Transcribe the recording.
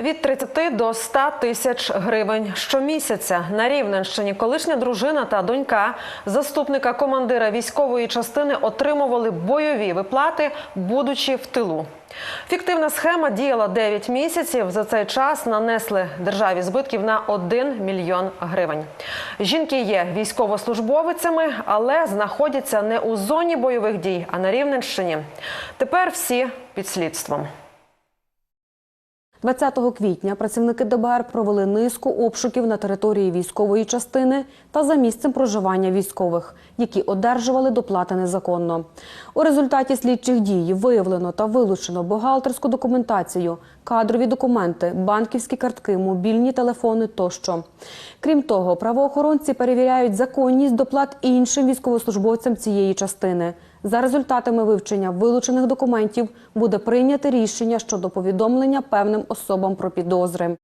Від 30 до 100 тисяч гривень щомісяця на Рівненщині колишня дружина та донька заступника командира військової частини отримували бойові виплати, будучи в тилу. Фіктивна схема діяла 9 місяців. За цей час нанесли державі збитків на 1 мільйон гривень. Жінки є військовослужбовицями, але знаходяться не у зоні бойових дій, а на Рівненщині. Тепер всі під слідством. 20 квітня працівники ДБР провели низку обшуків на території військової частини та за місцем проживання військових, які одержували доплати незаконно. У результаті слідчих дій виявлено та вилучено бухгалтерську документацію, кадрові документи, банківські картки, мобільні телефони тощо. Крім того, правоохоронці перевіряють законність доплат іншим військовослужбовцям цієї частини. За результатами вивчення вилучених документів буде прийняте рішення щодо повідомлення певним особам про підозри.